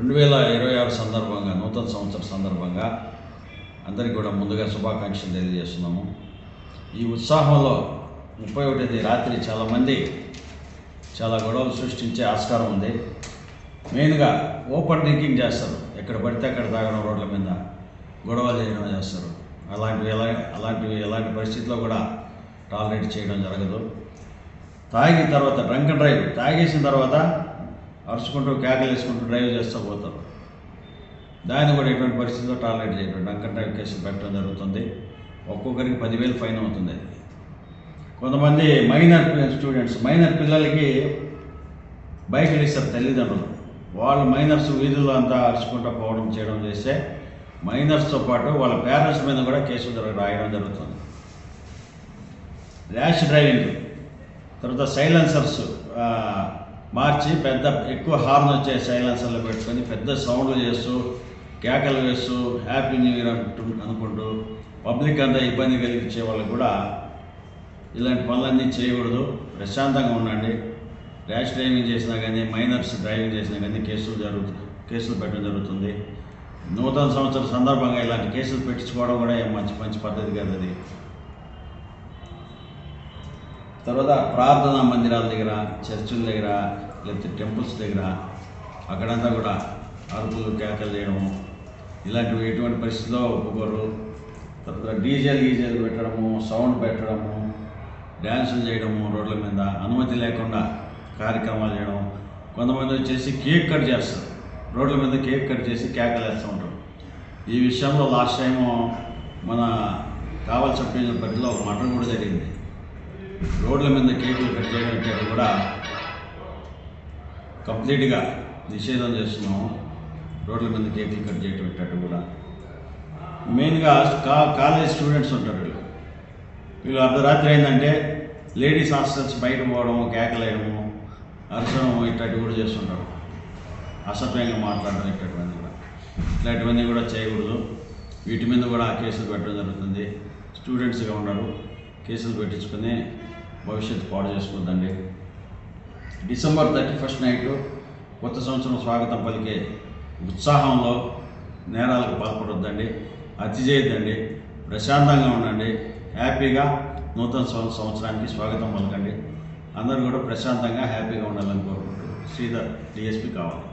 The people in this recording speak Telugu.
రెండు వేల ఇరవై ఆరు సందర్భంగా నూతన సంవత్సర సందర్భంగా అందరికీ కూడా ముందుగా శుభాకాంక్షలు తెలియజేస్తున్నాము. ఈ ఉత్సాహంలో ముప్పై ఒకటిది రాత్రి చాలామంది చాలా గొడవలు సృష్టించే ఆస్కారం ఉంది. మెయిన్గా ఓపెన్ డ్రింకింగ్ చేస్తారు. ఎక్కడ పడితే అక్కడ తాగడం రోడ్ల మీద గొడవలు చేయడం చేస్తారు. అలాంటివి ఎలా అలాంటివి ఎలాంటి పరిస్థితుల్లో కూడా టాలరేట్ చేయడం జరగదు. తాగిన తర్వాత డ్రంక్ డ్రైవ్ తాగేసిన తర్వాత అరుచుకుంటూ కేకలు వేసుకుంటూ డ్రైవ్ చేస్తూ పోతారు. దాన్ని కూడా ఎటువంటి పరిస్థితుల్లో టాలరేట్ చేయటువంటి డ్రంక్ డ్రైవ్ కేసులు పెట్టడం జరుగుతుంది. ఒక్కొక్కరికి పదివేలు ఫైన్ అవుతుంది. కొంతమంది మైనర్ స్టూడెంట్స్ మైనర్ పిల్లలకి బైక్లు ఇస్తారు తల్లిదండ్రులు వాళ్ళు మైనర్స్ వీధుల్లో అంతా అరుచుకుంటూ పోవడం చేయడం చేస్తే మైనర్స్తో పాటు వాళ్ళ పేరెంట్స్ మీద కూడా కేసులు జరగ రాయడం జరుగుతుంది. ర్యాష్ డ్రైవింగ్ తర్వాత సైలెన్సర్స్ మార్చి పెద్ద ఎక్కువ హార్న్ వచ్చే సైలెన్సర్లు పెట్టుకొని పెద్ద సౌండ్లు చేస్తూ కేకలు వేస్తూ హ్యాపీ న్యూ ఇయర్ అంటూ అనుకుంటూ పబ్లిక్ అంతా ఇబ్బంది కలిగించే వాళ్ళకు కూడా ఇలాంటి పనులన్నీ చేయకూడదు. ప్రశాంతంగా ఉండండి. ర్యాష్ డ్రైవింగ్ చేసినా కానీ మైనర్స్ డ్రైవింగ్ చేసినా కానీ కేసులు జరుగుతు కేసులు పెట్టడం జరుగుతుంది. నూతన సంవత్సరం సందర్భంగా ఇలాంటి కేసులు పెట్టించుకోవడం కూడా మంచి మంచి పద్ధతి కాదు అది తర్వాత ప్రార్థనా మందిరాల దగ్గర చర్చిల దగ్గర లేకపోతే టెంపుల్స్ దగ్గర అక్కడంతా కూడా అరుపులు కేకలు చేయడము ఇలాంటివి ఎటువంటి పరిస్థితిలో ఒప్పుకోరు. తర్వాత డీజేలు గీజేలు పెట్టడము సౌండ్ పెట్టడము డ్యాన్సులు చేయడము రోడ్ల మీద అనుమతి లేకుండా కార్యక్రమాలు చేయడం. కొంతమంది వచ్చేసి కేక్ కట్ చేస్తారు. రోడ్ల మీద కేక్ కట్ చేసి కేకలు వేస్తూ ఉంటారు. ఈ విషయంలో లాస్ట్ టైము మన కావాల్సిన సబ్ పరిధిలో ఒక మటన్ కూడా జరిగింది. రోడ్ల మీద కేకులు కట్ చేయడం కూడా కంప్లీట్గా నిషేధం చేస్తున్నాం. రోడ్ల మీద కేకులు కట్ చేయటం పెట్టట్టు కూడా. మెయిన్గా కా కాలేజ్ స్టూడెంట్స్ ఉంటారు వీళ్ళు. వీళ్ళు అర్ధరాత్రి అయిందంటే లేడీస్ హాస్టల్స్ బయట పోవడము కేకలేయడము వేయడము ఇట్లాంటివి కూడా చేస్తుంటారు. అసభ్యంగా మాట్లాడడం ఇట్లాంటివన్నీ కూడా. ఇట్లాంటివన్నీ కూడా చేయకూడదు. వీటి మీద కూడా కేసులు పెట్టడం జరుగుతుంది. స్టూడెంట్స్గా ఉన్నారు కేసులు పెట్టించుకొని భవిష్యత్తు పాడు చేసుకోవద్దండి డిసెంబర్ థర్టీ ఫస్ట్ నైట్ కొత్త సంవత్సరం స్వాగతం పలికే ఉత్సాహంలో నేరాలకు పాల్పడొద్దండి. అతి చేయొద్దండి ప్రశాంతంగా ఉండండి. హ్యాపీగా నూతన సంవత్సరానికి స్వాగతం పలకండి. అందరూ కూడా ప్రశాంతంగా హ్యాపీగా ఉండాలని కోరుకుంటున్నారు శ్రీధర్ డిఎస్పి కావాలి.